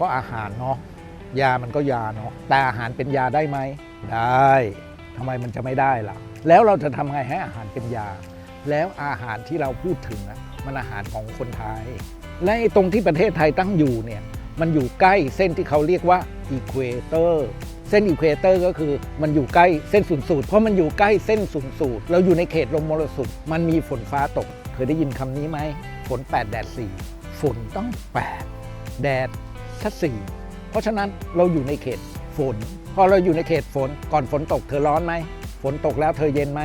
ก็อาหารเนาะยามันก็ยาเนาะแต่อาหารเป็นยาได้ไหมได้ทำไมมันจะไม่ได้ล่ะ แล้วเราจะทำไงให้อาหารเป็นยา แล้วอาหารที่เราพูดถึงอะมันอาหารของคนไทย และตรงที่ประเทศไทยตั้งอยู่เนี่ยมันอยู่ใกล้เส้นที่เขาเรียกว่าอีควเตอร์เส้นอีควเตอร์ก็คือมันอยู่ใกล้เส้นศูนย์สูตรเพราะมันอยู่ใกล้เส้นศูนย์สูตรเราอยู่ในเขตลมมรสุมมันมีฝนฟ้าตก เคยได้ยินคำนี้ไหมฝน 8 แดด 4 ฝนต้อง 8 แดด ถ้า4เพราะฉะนั้นเราอยู่ในเขตฝน พอเราอยู่ในเขตฝน ก่อนฝนตกเธอร้อนไหม ฝนตกแล้วเธอเย็นไหม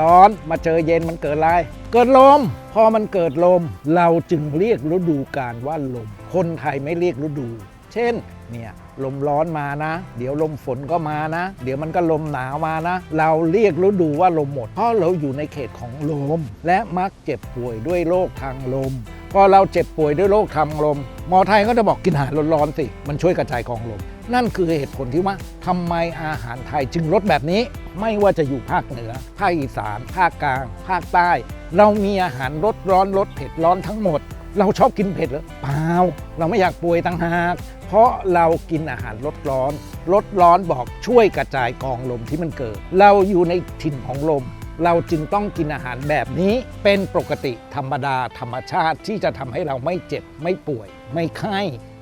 ร้อนมาเจอเย็นมันเกิดอะไร เกิดลม พอมันเกิดลม เราจึงเรียกฤดูกาลว่าลม คนไทยไม่เรียกฤดู เช่น เนี่ยลมร้อนมานะ เดี๋ยวลมฝนก็มานะ เดี๋ยวมันก็ลมหนาวมานะ เราเรียกฤดูว่าลมหมด เพราะเราอยู่ในเขตของลม และมักเจ็บป่วยด้วยโรคทางลม พอเราเจ็บป่วยด้วยโรคทางลม หมอไทยก็จะบอกกินอาหารร้อนๆสิ มันช่วยกระจายกองลม นั่นคือเหตุผลที่ว่าทำไมอาหารไทยจึงลดแบบนี้ ไม่ว่าจะอยู่ภาคเหนือ ภาคอีสาน ภาคกลาง ภาคใต้ เรามีอาหารลดร้อนลดเผ็ดร้อนทั้งหมด เราชอบกินเผ็ดหรือเปล่า เราไม่อยากป่วยต่างหาก เพราะเรากินอาหารลดร้อนลดร้อนบอกช่วยกระจายกองลมที่มันเกิด เราอยู่ในถิ่นของลม เราจึงต้องกินอาหารแบบนี้เป็นปกติธรรมดาธรรมชาติที่จะทำให้เราไม่เจ็บไม่ป่วย ไม่ไข้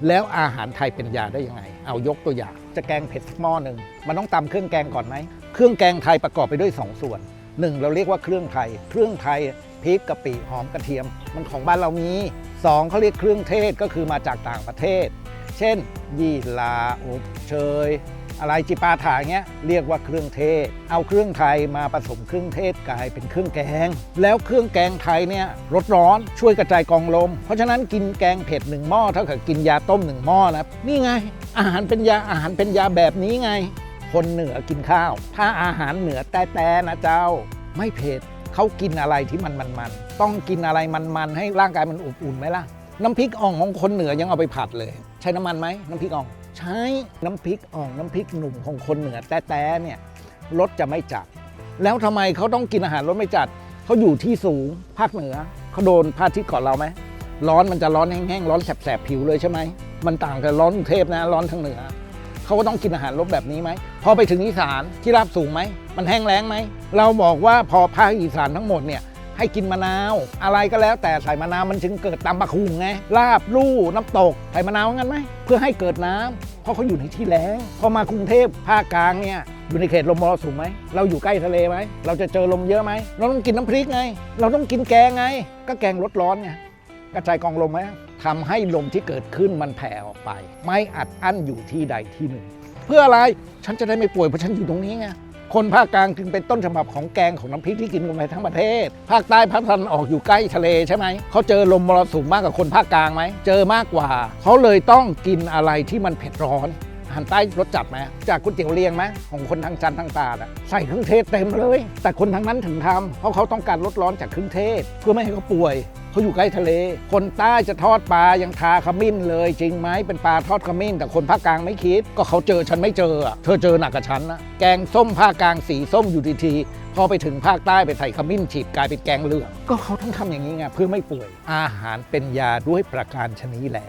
แล้วอาหารไทยเป็นยาได้ยังไง เอายกตัวอย่าง จะแกงเผ็ดหม้อหนึ่งมันต้องตำเครื่องแกงก่อนไหมเครื่องแกงไทยประกอบไปด้วย 2 ส่วน1เราเรียกว่าเครื่องไทย เครื่องไทยพริกกะปิหอมกระเทียม มันของบ้านเรามี2เขาเรียกเครื่องเทศก็คือมาจากต่างประเทศ เช่น ยี่ลาอบเชย อะไรจิปาถาเงี้ยเรียกว่าเครื่องเทศ เอาเครื่องไทยมาผสมเครื่องเทศกลายเป็นเครื่องแกง แล้วเครื่องแกงไทยเนี่ยรสร้อนช่วยกระจายกองลม เพราะฉะนั้นกินแกงเผ็ดหนึ่งหม้อเท่ากับกินยาต้มหนึ่งหม้อนะนี่ไง อาหารเป็นยาอาหารเป็นยาแบบนี้ไง คนเหนือกินข้าว ถ้าอาหารเหนือแต่แต่นะเจ้า ไม่เผ็ดเขากินอะไรที่มันมันๆต้องกินอะไรมันๆให้ร่างกายมันอบอุ่นไหมล่ะน้ำพริกอ่องของคนเหนือยังเอาไปผัดเลย ใช้น้ำมันไหมน้ำพริกอ่อง ใช้น้ำพริกอ่องน้ำพริกหนุ่มของคนเหนือแต่แต่เนี่ยรสจะไม่จัด แล้วทำไมเขาต้องกินอาหารรสไม่จัดเขาอยู่ที่สูงภาคเหนือเขาโดนพระอาทิตย์ก่อนเราไหมร้อนมันจะร้อนแห้งๆร้อนแสบๆผิวเลยใช่ไหมมันต่างกับร้อนกรุงเทพนะ ร้อนทางเหนือเขาก็ต้องกินอาหารรสแบบนี้ไหมพอไปถึงอีสานที่ราบสูงไหมมันแห้งแล้งไหมเราบอกว่าพอภาคอีสานทั้งหมดเนี่ย ให้กินมะนาว อะไรก็แล้วแต่ใส่มะนาวมันจึงเกิดตำบักหุงไงลาบลู่น้ำตกใส่มะนาวงั้นไหมเพื่อให้เกิดน้ำเพราะเขาอยู่ในที่แล้งพอมากรุงเทพภาคกลางเนี่ยอยู่ในเขตลมมรสุมไหมเราอยู่ใกล้ทะเลไหมเราจะเจอลมเยอะไหมเราต้องกินน้ำพริกไง เราต้องกินแกงไง ก็แกงรสร้อนไงกระจายกองลมไหมทำให้ลมที่เกิดขึ้นมันแผ่ออกไป ไม่อัดอั้นอยู่ที่ใดที่หนึ่ง เพื่ออะไรฉันจะได้ไม่ป่วยเพราะฉันอยู่ตรงนี้ไง คนภาคกลางจึงเป็นต้นฉบับของแกงของน้ำพริกที่กินกันไปทั้งประเทศ ภาคใต้ภาคตะวันออกอยู่ใกล้ทะเลใช่ไหม เขาเจอลมมรสุมมากกว่าคนภาคกลางไหม เจอมากกว่า เขาเลยต้องกินอะไรที่มันเผ็ดร้อน หารใต้รสจัดไหมจากก๋วยเตี๋ยวเรียงไหมของคนทางจันทร์ทางตาดอะใส่เครื่องเทศเต็มเลย แต่คนทางนั้นถึงทำเพราะเขาต้องการลดร้อนจากเครื่องเทศ เพื่อไม่ให้เขาป่วยเขาอยู่ใกล้ทะเล คนใต้จะทอดปลายังทาขมิ้นเลยจริงไหมเป็นปลาทอดขมิ้น แต่คนภาคกลางไม่คิด ก็เขาเจอฉันไม่เจอเธอเจอหนักกับฉันนะแกงส้มภาคกลางสีส้มอยู่ทีพอไปถึงภาคใต้ไปใส่ขมิ้นฉีดกลายเป็นแกงเหลืองก็เขาต้องทำอย่างนี้ไงเพื่อไม่ป่วย อาหารเป็นยาด้วยประการชนิดแล